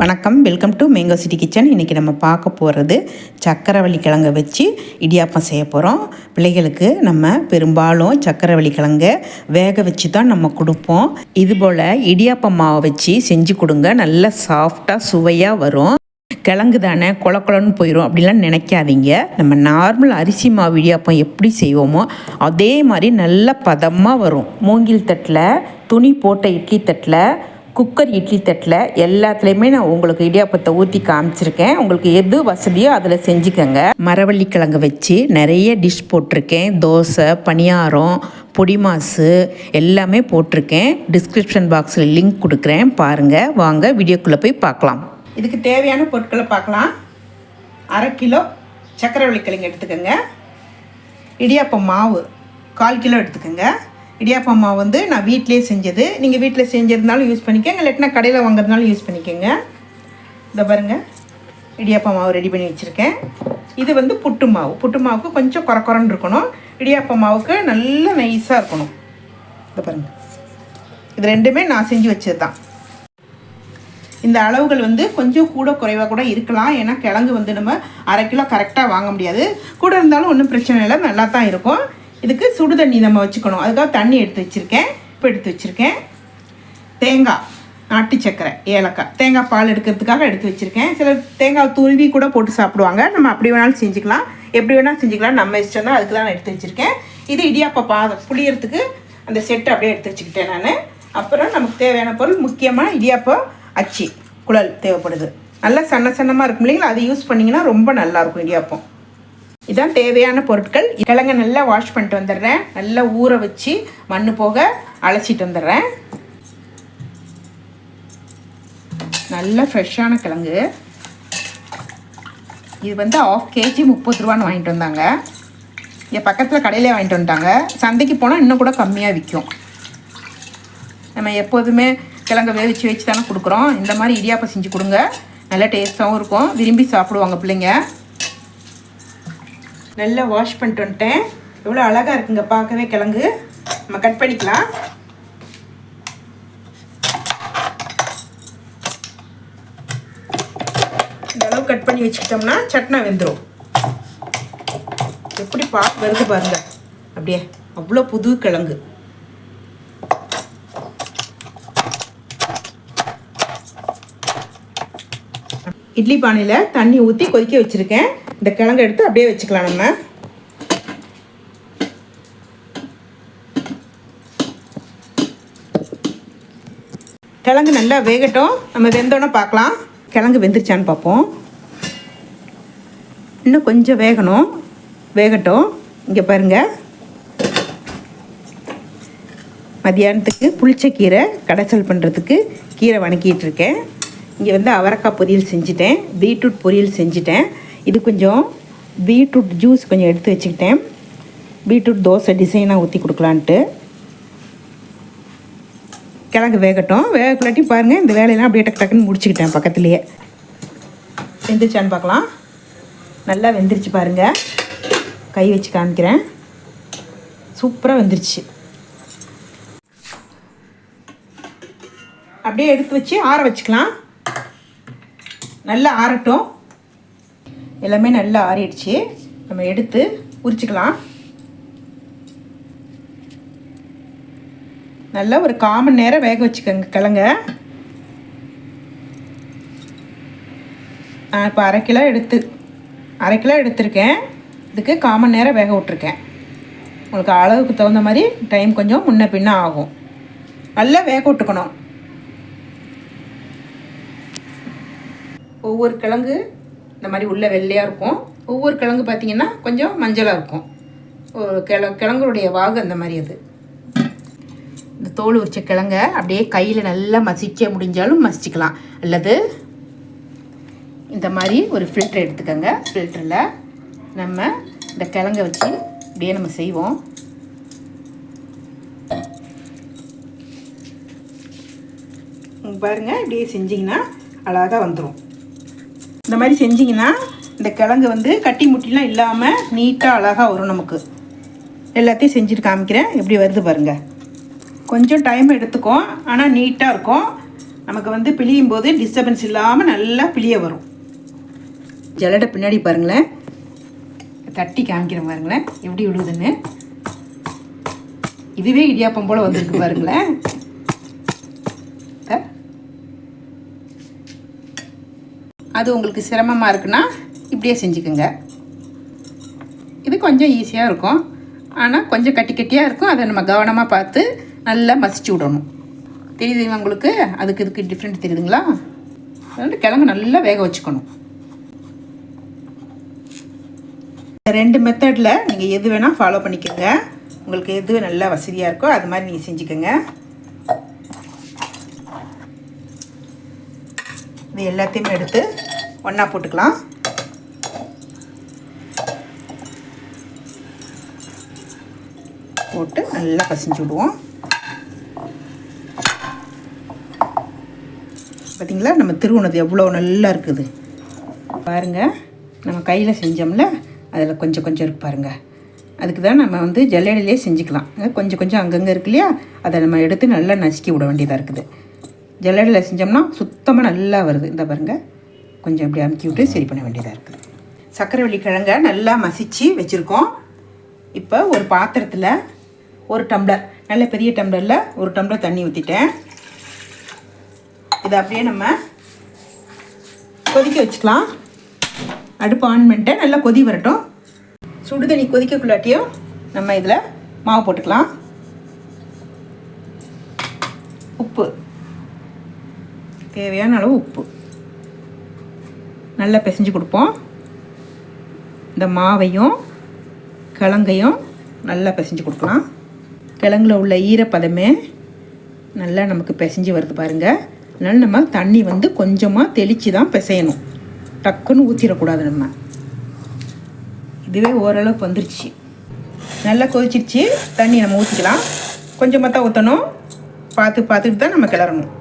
வணக்கம். Welcome to mango city kitchen இன்றைக்கி நம்ம பார்க்க போகிறது சக்கரவள்ளி கிழங்கை வச்சு இடியாப்பம் செய்ய போகிறோம் பிள்ளைகளுக்கு நம்ம பெரும்பாலும் சக்கரவள்ளி கிழங்கை வேக வச்சு தான் நம்ம கொடுப்போம். இதுபோல் இடியாப்பம் மாவை வச்சு செஞ்சு கொடுங்க. நல்லா சாஃப்டாக சுவையாக வரும். கிழங்கு தானே கொல கொலன்னு போயிடும் அப்படிலாம் நினைக்காதீங்க. நம்ம நார்மல் அரிசி மாவு இடியாப்பம் எப்படி செய்வோமோ அதே மாதிரி நல்ல பதமாக வரும். மூங்கில் தட்டில் துணி போட்ட இட்லி தட்டில் குக்கர் இட்லி தட்டில் எல்லாத்துலேயுமே நான் உங்களுக்கு இடியாப்பத்தை ஊற்றி காமிச்சிருக்கேன். உங்களுக்கு எது வசதியோ அதில் செஞ்சுக்கோங்க. மரவள்ளி கிழங்கு வச்சு நிறைய டிஷ் போட்டிருக்கேன். தோசை பணியாரம் பொடி மாசு எல்லாமே போட்டிருக்கேன். டிஸ்கிரிப்ஷன் பாக்ஸில் லிங்க் கொடுக்குறேன். பாருங்கள் வாங்க வீடியோக்குள்ளே போய் பார்க்கலாம். இதுக்கு தேவையான பொருட்களை பார்க்கலாம். அரை கிலோ சக்கரவள்ளி கிழங்கு எடுத்துக்கோங்க. இடியாப்பம் மாவு கால் கிலோ எடுத்துக்கோங்க. இடியாப்பம் மாவு வந்து நான் வீட்டிலே செஞ்சது. நீங்கள் வீட்டில் செஞ்சிருந்தாலும் யூஸ் பண்ணிக்கோங்க. இல்லாட்டினா கடையில் வாங்குறதுனாலும் யூஸ் பண்ணிக்கோங்க. இந்த பாருங்கள் இடியாப்பம் மாவு ரெடி பண்ணி வச்சுருக்கேன். இது வந்து புட்டு மாவு. புட்டு மாவுக்கு கொஞ்சம் குறக்குறன்னு இருக்கணும். இடியாப்பம் மாவுக்கு நல்ல நைஸாக இருக்கணும். இந்த பாருங்கள் இது ரெண்டுமே நான் செஞ்சு வச்சது தான் இந்த அளவுகள் வந்து கொஞ்சம் கூட குறைவாக கூட இருக்கலாம். ஏன்னா கிழங்கு வந்து நம்ம அரை கிலோ கரெக்டாக வாங்க முடியாது. கூட இருந்தாலும் ஒன்றும் பிரச்சனை இல்லை. நல்லா தான் இருக்கும். இதுக்கு சுடு தண்ணி நம்ம வச்சுக்கணும். அதுக்காக தண்ணி எடுத்து வச்சுருக்கேன். இப்போ எடுத்து வச்சுருக்கேன். தேங்காய் நாட்டு சக்கரை ஏலக்காய். தேங்காய் பால் எடுக்கிறதுக்காக எடுத்து வச்சுருக்கேன். சில தேங்காய் துருவி கூட போட்டு சாப்பிடுவாங்க. நம்ம அப்படி வேணாலும் செஞ்சுக்கலாம். எப்படி வேணாலும் செஞ்சுக்கலாம். நம்ம இஷ்டம் தான். அதுக்கு தான் நான் எடுத்து வச்சுருக்கேன். இது இடியாப்பா பா புளியறதுக்கு அந்த செட்டு அப்படியே எடுத்து வச்சுக்கிட்டேன் நான். அப்புறம் நமக்கு தேவையான பொருள் முக்கியமாக இடியாப்பம் அச்சி குழல் தேவைப்படுது. நல்லா சன்ன சன்னமாக இருக்கும் இல்லைங்களா? அதை யூஸ் பண்ணிங்கன்னா ரொம்ப நல்லாயிருக்கும் இடியாப்பம். இதான் தேவையான பொருட்கள். கிழங்க நல்லா வாஷ் பண்ணிட்டு வந்துடுறேன். நல்லா ஊற வச்சு மண் போக அழைச்சிட்டு வந்துடுறேன். நல்லா ஃப்ரெஷ்ஷான கிழங்கு. இது வந்து ஆஃப் கேஜி முப்பது ரூபான்னு வாங்கிட்டு வந்தாங்க. இங்கே பக்கத்தில் கடையிலே வாங்கிட்டு வந்துட்டாங்க. சந்தைக்கு போனால் இன்னும் கூட கம்மியாக விற்கும் நம்ம எப்போதுமே கிழங்க வேவிச்சு வச்சு தானே கொடுக்குறோம். இந்த மாதிரி இடியாப்பம் செஞ்சு கொடுங்க. நல்லா டேஸ்ட்டாகவும் இருக்கும். விரும்பி சாப்பிடுவாங்க பிள்ளைங்க. நல்லா வாஷ் பண்ணிட்டு வந்துட்டேன். எவ்வளோ அழகாக இருக்குங்க பார்க்கவே கிழங்கு. நம்ம கட் பண்ணிக்கலாம். இந்த அளவு கட் பண்ணி வச்சுக்கிட்டோம்னா சட்னா வெந்துடும் எப்படி பா வருது பாருங்க. அப்படியே அவ்வளோ புது கிழங்கு. இட்லி பானையில் தண்ணி ஊற்றி கொதிக்க வச்சுருக்கேன். இந்த கிழங்கு எடுத்து அப்படியே வச்சுக்கலாம் நம்ம. கிழங்கு நல்லா வேகட்டும். நம்ம வெந்தோன்னே பார்க்கலாம். கிழங்கு வெந்துருச்சான்னு பார்ப்போம். இன்னும் கொஞ்சம் வேகணும். வேகட்டும். இங்கே பாருங்கள் மதியானத்துக்கு புளிச்ச கீரை கடைசல் பண்ணுறதுக்கு கீரை வணக்கிட்டு இருக்கேன். இங்கே வந்து அவரைக்காய் பொரியல் செஞ்சுட்டேன். பீட்ரூட் பொரியல் செஞ்சுட்டேன். இது கொஞ்சம் பீட்ரூட் ஜூஸ் கொஞ்சம் எடுத்து வச்சுக்கிட்டேன். பீட்ரூட் தோசை டிசைனாக ஊற்றி கொடுக்கலான்ட்டு. கிழங்கு வேகட்டும். வேகக்குள்ளாட்டி பாருங்கள் இந்த வேலையெல்லாம் அப்படியே டக்கு டக்குன்னு முடிச்சுக்கிட்டேன் பக்கத்துலேயே. வெந்துருச்சான்னு பார்க்கலாம். நல்லா வெந்துருச்சு பாருங்கள் கை வச்சு காமிக்கிறேன். சூப்பராக வெந்துருச்சு. அப்படியே எடுத்து வச்சு ஆற வச்சுக்கலாம். நல்லா ஆறட்டும். எல்லாமே நல்லா ஆறிடுச்சு. நம்ம எடுத்து உரிச்சுக்கலாம். நல்லா ஒரு காமன் நேரம் வேக வச்சுக்கோங்க கிழங்க. நான் இப்போ அரை கிலோ எடுத்து அரை கிலோ எடுத்திருக்கேன். இதுக்கு காமன் நேரம் வேக விட்ருக்கேன் உங்களுக்கு அளவுக்கு தகுந்த மாதிரி டைம் கொஞ்சம் முன்ன பின்ன ஆகும். நல்லா வேக விட்டுக்கணும். ஒவ்வொரு கிழங்கு இந்த மாதிரி உள்ள வெள்ளையாக இருக்கும். ஒவ்வொரு கிழங்கு பார்த்திங்கன்னா கொஞ்சம் மஞ்சளாக இருக்கும். ஒரு கிழ கிழங்குடைய வாகு அந்த மாதிரி அது. இந்த தோல் உரிச்ச கிழங்க அப்படியே கையில் நல்லா மசிக்க முடிஞ்சாலும் மசிச்சுக்கலாம். அல்லது இந்த மாதிரி ஒரு ஃபில்ட்ரு எடுத்துக்கோங்க. ஃபில்டரில் நம்ம இந்த கிழங்க வச்சு அப்படியே நம்ம செய்வோம். பாருங்கள் இப்படியே செஞ்சிங்கன்னா அழகாக வந்துடும் இந்த மாதிரி செஞ்சிங்கன்னா இந்த கிழங்கு வந்து கட்டி முட்டிலாம் இல்லாமல் நீட்டாக அழகாக வரும் நமக்கு. எல்லாத்தையும் செஞ்சுட்டு காமிக்கிறேன். எப்படி வருது பாருங்கள் கொஞ்சம் டைம் எடுத்துக்கும். ஆனால் நீட்டாக இருக்கும். நமக்கு வந்து பிழியும் போது டிஸ்டர்பன்ஸ் இல்லாமல் நல்லா பிழிய வரும். ஜலடை பின்னாடி பாருங்களேன். தட்டி காமிக்கிறேன் பாருங்களேன். எப்படி விழுதுன்னு இதுவே இடியாப்பம் போல் வந்திருக்கு பாருங்களேன். அது உங்களுக்கு சிரமமாக இருக்குன்னா இப்படியே செஞ்சுக்கோங்க. இது கொஞ்சம் ஈஸியாக இருக்கும். ஆனால் கொஞ்சம் கட்டி கட்டியாக இருக்கும். அதை நம்ம கவனமாக பார்த்து நல்லா மசிச்சு விடணும். தெரியுதுங்களா உங்களுக்கு? அதுக்கு இதுக்கு டிஃப்ரெண்ட் தெரியுதுங்களா? அதனால் கிழங்கு நல்லா வேக வச்சுக்கணும். ரெண்டு மெத்தடில் நீங்கள் எது வேணால் ஃபாலோ பண்ணிக்கோங்க. உங்களுக்கு எது நல்லா வசதியாக இருக்கோ அது மாதிரி நீங்கள் செஞ்சுக்கோங்க. இது எல்லாத்தையுமே எடுத்து ஒன்றா போட்டுக்கலாம். போட்டு நல்லா பசிஞ்சு விடுவோம். பார்த்தீங்களா நம்ம திருவுணது எவ்வளோ நல்லா இருக்குது. பாருங்கள் நம்ம கையில் செஞ்சோம்ல அதில் கொஞ்சம் கொஞ்சம் இருக்கு பாருங்கள் அதுக்கு தான் நம்ம வந்து ஜல்லடிலே செஞ்சுக்கலாம். கொஞ்சம் கொஞ்சம் அங்கங்கே இருக்கு இல்லையா? அதை நம்ம எடுத்து நல்லா நசுக்கி விட வேண்டியதாக இருக்குது. ஜல்லடையில் செஞ்சோம்னா சுத்தமாக நல்லா வருது. இந்த பாருங்கள் கொஞ்சம் இப்படி அமுக்கி விட்டு சரி பண்ண வேண்டியதாக இருக்குது சக்கரவள்ளி கிழங்க நல்லா மசிச்சு வச்சுருக்கோம். இப்போ ஒரு பாத்திரத்தில் ஒரு டம்ளர் நல்ல பெரிய டம்ளரில் ஒரு டம்ளர் தண்ணி ஊற்றிட்டேன் இதை அப்படியே நம்ம கொதிக்க வச்சுக்கலாம். அடுப்பு ஆன் பண்ணிட்டு நல்லா கொதி வரட்டும். சுடு தண்ணி கொதிக்கக்குள்ளாட்டியும் நம்ம இதில் மாவு போட்டுக்கலாம் உப்பு தேவையான அளவு உப்பு. நல்லா பிசைஞ்சு கொடுப்போம். இந்த மாவையும் கிழங்கையும் நல்லா பிசைஞ்சு கொடுக்கலாம். கிழங்குல உள்ள ஈரப்பதமே நல்லா நமக்கு பிசைஞ்சு வருது பாருங்கள் அதனால் நம்ம தண்ணி வந்து கொஞ்சமாக தெளித்து தான் பிசையணும். டக்குன்னு ஊற்றிடக்கூடாது நம்ம. இதுவே ஓரளவுக்கு வந்துருச்சு. நல்லா கொதிச்சிருச்சு. தண்ணி நம்ம ஊற்றிக்கலாம் கொஞ்சமாக தான் ஊற்றணும் பார்த்து பார்த்துட்டு தான் நம்ம கிளறணும்.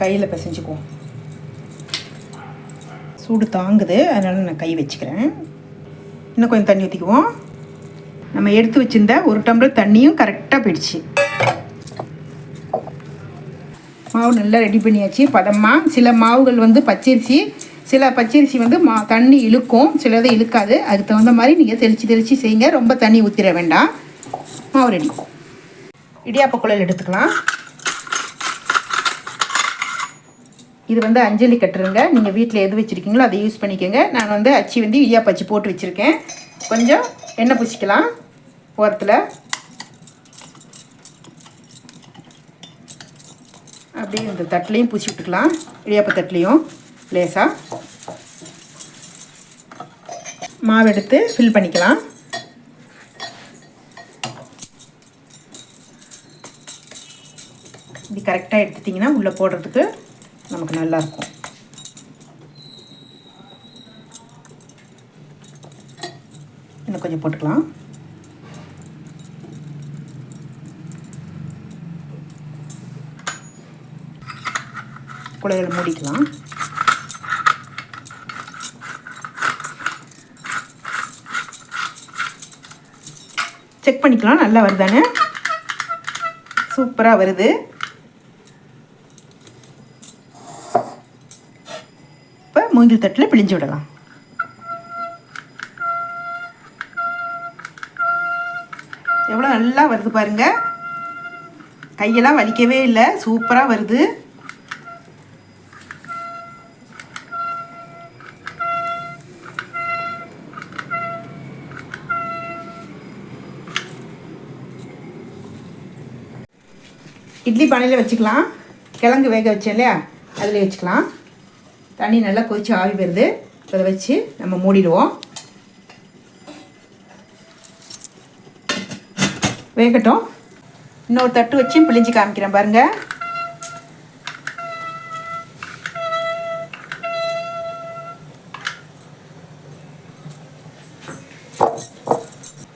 கையில் பிசைஞ்சுக்குவோம். சூடு தாங்குது அதனால் நான் கை வச்சுக்கிறேன். இன்னும் கொஞ்சம் தண்ணி ஊற்றிக்குவோம் நம்ம எடுத்து வச்சுருந்த ஒரு டம்ளர் தண்ணியும் கரெக்டாக போயிடுச்சு. மாவு நல்லா ரெடி பண்ணியாச்சு. பதமாக சில மாவுகள் வந்து பச்சரிசி சில பச்சரிசி வந்து மா தண்ணி இழுக்கும். சிலதை இழுக்காது. அதுக்கு தகுந்த மாதிரி நீங்கள் தெளித்து தெளித்து செய்யுங்க. ரொம்ப தண்ணி ஊற்றிட வேண்டாம். மாவு ரெடி இடியாப்ப குழல் எடுத்துக்கலாம். இது வந்து அஞ்சலி கட்டுருங்க நீங்கள் வீட்டில் எது வச்சுருக்கீங்களோ அதை யூஸ் பண்ணிக்கோங்க. நான் வந்து அச்சி வந்து இடியாப்ப அச்சி போட்டு வச்சுருக்கேன். கொஞ்சம் எண்ணெய் பூசிக்கலாம். ஓரத்தில். அப்படியே இந்த தட்டிலையும் பூசி விட்டுக்கலாம். இடியாப்ப தட்டிலையும் லேசாக மாவு எடுத்து ஃபில் பண்ணிக்கலாம். இது கரெக்டாக எடுத்துட்டிங்கன்னா உள்ளே போடுறதுக்கு நமக்கு நல்லாயிருக்கும் இன்னும் கொஞ்சம் போட்டுக்கலாம். குழைகளை மூடிக்கலாம். செக் பண்ணிக்கலாம் நல்லா வருதானே சூப்பராக வருது. மூங்கில் தட்டில் பிழிஞ்சு விடலாம். எவ்வளோ நல்லா வருது பாருங்க. கையெல்லாம் வலிக்கவே இல்லை. சூப்பராக வருது. இட்லி பானையில் வச்சுக்கலாம். கிழங்கு வேக வச்சேன் இல்லையா? அதில் வச்சுக்கலாம். தண்ணி நல்லா கொதிச்சு ஆவி வருது. அதை வச்சு நம்ம மூடிடுவோம். வேகட்டும். இன்னொரு தட்டு வச்சு பிழிஞ்சு காமிக்கிறேன் பாருங்க.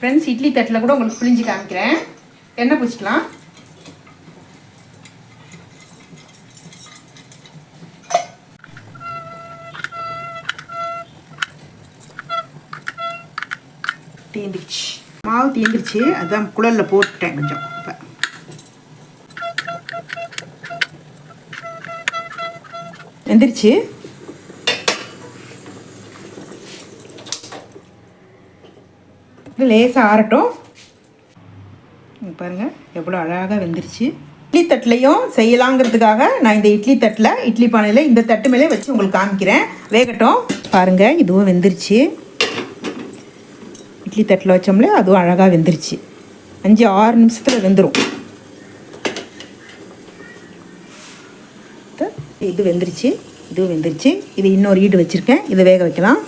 ஃப்ரெண்ட்ஸ் இட்லி தட்டில் கூட உங்களுக்கு பிழிஞ்சு காமிக்கிறேன். எண்ணெய் பூச்சிக்கலாம் தீந்துருச்சு மாவு தீந்துருச்சு அதான் குழலில் போட்டுட்டேன் கொஞ்சம். இப்போ. வெந்துருச்சு லேசாக ஆறட்டும். பாருங்கள் பாருங்க எவ்வளோ அழகாக வெந்துருச்சு. இட்லி தட்டுலையும் செய்யலாங்கிறதுக்காக நான் இந்த இட்லி தட்டில் இட்லி பானையில் இந்த தட்டு மேலே வச்சு உங்களுக்கு காமிக்கிறேன். வேகட்டும். பாருங்க இதுவும் வெந்துருச்சு. இட்லி தட்டில் வச்சோம்லே அதுவும் அழகாக வெந்துருச்சு. அஞ்சு ஆறு நிமிஷத்தில் வெந்துடும் இது வெந்துருச்சு. இதுவும் வெந்துருச்சு. இது இன்னொரு ஈடு வச்சுருக்கேன். இதை வேக வைக்கலாம்.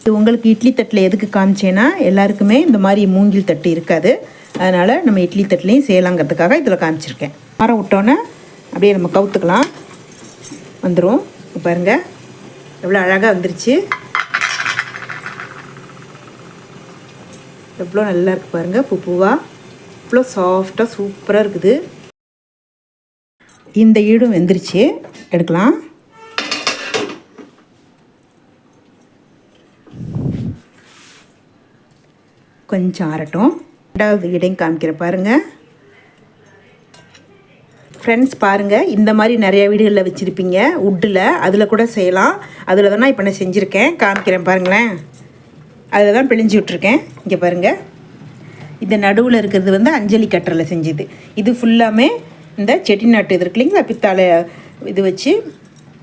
இது உங்களுக்கு இட்லி தட்டில் எதுக்கு காமிச்சேன்னா எல்லாருக்குமே இந்த மாதிரி மூங்கில் தட்டு இருக்காது. அதனால் நம்ம இட்லி தட்டிலையும் செய்யலாங்கிறதுக்காக இதில் காமிச்சிருக்கேன். மரம் விட்டோன்னே அப்படியே நம்ம கவுத்துக்கலாம். வந்துடும் பாருங்கள் எவ்வளோ அழகாக வந்துருச்சு. எவ்வளோ நல்லா இருக்குது பாருங்கள் பூ பூவாக இவ்வளோ சாஃப்டாக சூப்பராக இருக்குது. இந்த ஈடும் வெந்துருச்சு. எடுக்கலாம். கொஞ்சம் ஆறட்டும். ரெண்டாவது இடையும் காமிக்கிற பாருங்கள் ஃப்ரெண்ட்ஸ் பாருங்கள் இந்த மாதிரி நிறைய வீடுகளில் வச்சுருப்பீங்க உட்டில் அதில் கூட செய்யலாம். அதில் தான் இப்போ நான் செஞ்சுருக்கேன். காமிக்கிறேன் பாருங்களேன். அதில் தான் பிழிஞ்சு விட்ருக்கேன் இங்கே பாருங்கள் இந்த நடுவில் இருக்கிறது வந்து அஞ்சலி கட்டரில் செஞ்சது. இது ஃபுல்லாமே இந்த செட்டிநாட்டு இது இருக்கு இல்லைங்களா பித்தாழை இது வச்சு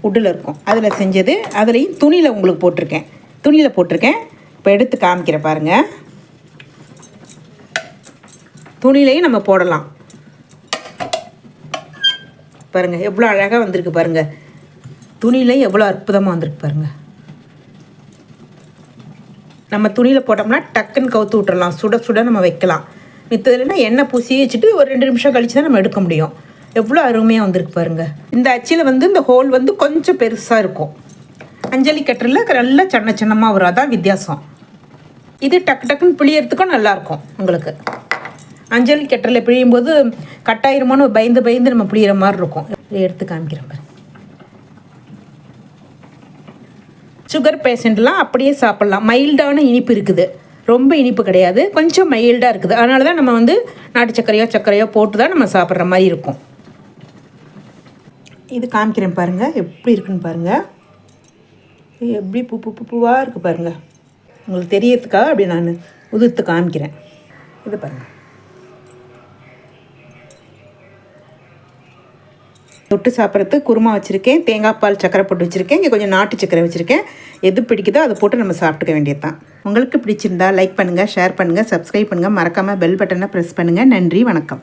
உட்டில் இருக்கும். அதில் செஞ்சது அதுலேயும் துணியில் உங்களுக்கு போட்டிருக்கேன். துணியில் போட்டிருக்கேன். இப்போ எடுத்து காமிக்கிறேன் பாருங்கள் துணிலையும் நம்ம போடலாம். பாருங்கள் எவ்வளோ அழகாக வந்திருக்கு பாருங்கள் துணிலையும் எவ்வளோ அற்புதமாக வந்திருக்கு பாருங்கள் நம்ம துணியில் போட்டோம்னா டக்குன்னு கவுத்து விட்டுறலாம். சுட சுட நம்ம வைக்கலாம். மித்ததுலனா எண்ணெய் பூசி வச்சுட்டு ஒரு ரெண்டு நிமிஷம் கழிச்சு தான் நம்ம எடுக்க முடியும். எவ்வளோ அருமையாக வந்திருக்கு பாருங்கள் இந்த அச்சில் வந்து இந்த ஹோல் வந்து கொஞ்சம் பெருசாக இருக்கும். அஞ்சலி கட்டரில் நல்லா சின்ன சின்னமாக வரும் அதான் வித்தியாசம். இது டக்கு டக்குன்னு பிழியறதுக்கும் நல்லாயிருக்கும் உங்களுக்கு. அஞ்சலி கட்டரில் பிழியும் போது கட்டாயிருமோன்னு பயந்து பயந்து நம்ம பிழியிற மாதிரி இருக்கும். எடுத்து காமிக்கிறேன் பாருங்க. சுகர் பேஷண்ட்லாம் அப்படியே சாப்பிட்லாம். மைல்டான இனிப்பு இருக்குது. ரொம்ப இனிப்பு கிடையாது. கொஞ்சம் மைல்டாக இருக்குது. அதனால தான் நம்ம வந்து நாட்டு சர்க்கரையோ சர்க்கரையோ போட்டு தான் நம்ம சாப்பிட்ற மாதிரி இருக்கும். இது காமிக்கிறேன் பாருங்கள் எப்படி இருக்குன்னு பாருங்கள் எப்படி பூ பூ பூவாக இருக்குது பாருங்கள் உங்களுக்கு தெரியறதுக்காக அப்படி நான் உதிர்த்து காமிக்கிறேன். இது பாருங்கள் தொட்டு சாப்பிட்றதுக்கு குருமா வச்சுருக்கேன் தேங்காய் பால் சக்கரை போட்டு வச்சுருக்கேன் இங்கே கொஞ்சம் நாட்டு சக்கரை வச்சுருக்கேன். எது பிடிக்குதோ அதை போட்டு நம்ம சாப்பிட்டுக்க வேண்டியது தான் உங்களுக்கு பிடிச்சிருந்தா லைக் பண்ணுங்கள் ஷேர் பண்ணுங்கள் சப்ஸ்கிரைப் பண்ணுங்கள் மறக்காமல் பெல் பட்டனை ப்ரெஸ் பண்ணுங்கள் நன்றி வணக்கம்.